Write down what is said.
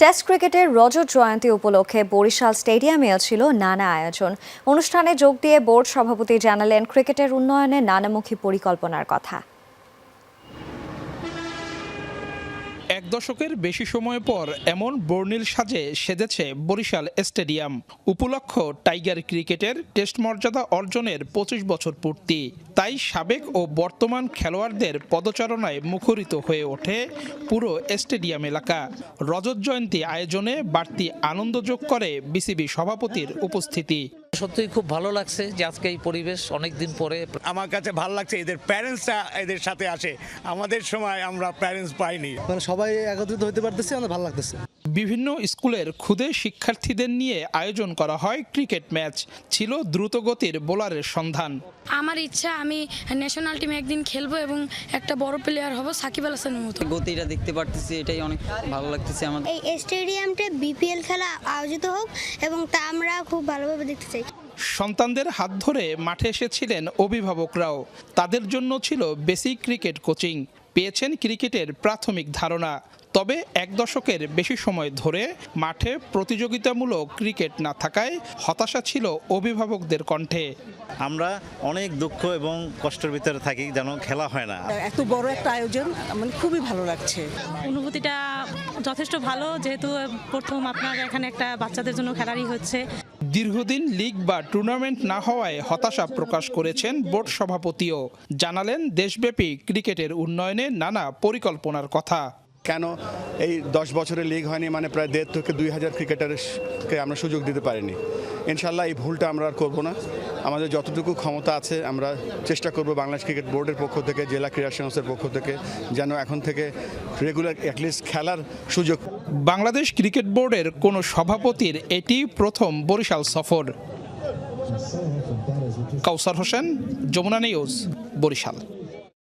Test ক্রিকেটের রজত জয়ন্তী উপলক্ষে বরিশাল স্টেডিয়ামে ছিল নানা আয়োজন। অনুষ্ঠানে যোগ দিয়ে বোর্ড সভাপতি জানালেন, ক্রিকেটের উন্নয়নে নানামুখী পরিকল্পনার কথা। এক দশকের বেশি সময় পর এমন বর্ণিল সাজে সেজেছে বরিশাল স্টেডিয়াম। উপলক্ষ টাইগার ক্রিকেটের টেস্ট মর্যাদা অর্জনের পঁচিশ বছর পূর্তি। তাই সাবেক ও বর্তমান খেলোয়াড়দের পদচারণায় মুখরিত হয়ে ওঠে পুরো স্টেডিয়াম এলাকা। রজত জয়ন্তী আয়োজনে বাড়তি আনন্দ যোগ করে বিসিবি সভাপতির উপস্থিতি। সত্যিই খুব ভালো লাগছে যে আজকে এই পরিবেশ অনেক দিন পরে। আমার কাছে ভালো লাগছে এদের প্যারেন্টসরা এদের সাথে আসে। আমাদের সময় আমরা প্যারেন্টস পাইনি। মানে সবাই একত্রিত হতে পারতেছে আমাদের ভালো লাগতেছে। বিভিন্ন স্কুলের ক্ষুদে শিক্ষার্থীদের নিয়ে আয়োজন করা হয় ক্রিকেট ম্যাচ। ছিল দ্রুতগতির বোলারের সন্ধান। আমার ইচ্ছা আমি ন্যাশনাল টিমে একদিন খেলব এবং একটা বড় প্লেয়ার হব সাকিব আল হাসানের মতো। গতিটা দেখতে পারতেছি এটাই অনেক ভালো লাগতেছে আমাদের এই স্টেডিয়ামটা বিপিএল খেলা আয়োজিত হোক এবং তা আমরা খুব ভালোভাবে দেখতে চাই। সন্তানদের হাত ধরে মাঠে এসেছিলেন অভিভাবকরাও। তাদের জন্য ছিল বেসিক ক্রিকেট কোচিং। পেয়েছেন ক্রিকেটের প্রাথমিক ধারণা। তবে এক দশকের বেশি সময় ধরে মাঠে প্রতিযোগিতামূলক ক্রিকেট না থাকায় হতাশা ছিল অভিভাবকদের কণ্ঠে। আমরা অনেক দুঃখ এবং কষ্টের ভিতরে থাকি যেন খেলা হয় না। এত বড় একটা আয়োজন মানে খুবই ভালো লাগছে। অনুভূতিটা যথেষ্ট ভালো যেহেতু প্রথম আপনার এখানে একটা বাচ্চাদের জন্য খেলারই হচ্ছে। দীর্ঘদিন লিগ বা টুর্নামেন্ট না হওয়ায় হতাশা প্রকাশ করেছেন বোর্ড সভাপতিও। জানালেন, দেশব্যাপী ক্রিকেটের উন্নয়নে নানা পরিকল্পনার কথা। কেন এই দশ বছরের লিগ হয়নি? মানে প্রায় দেড় থেকে দুই হাজার ক্রিকেটারকে আমরা সুযোগ দিতে পারিনি। ইনশাল্লাহ এই ভুলটা আমরা আর করব না। আমাদের যতটুকু ক্ষমতা আছে আমরা চেষ্টা করব বাংলাদেশ ক্রিকেট বোর্ডের পক্ষ থেকে জেলা ক্রীড়া সংস্থার পক্ষ থেকে যেন এখন থেকে রেগুলার অ্যাটলিস্ট খেলার সুযোগ বাংলাদেশ ক্রিকেট বোর্ডের কোনো সভাপতির এটি প্রথম বরিশাল সফর। কাউসার হোসেন যমুনা নিউজ বরিশাল।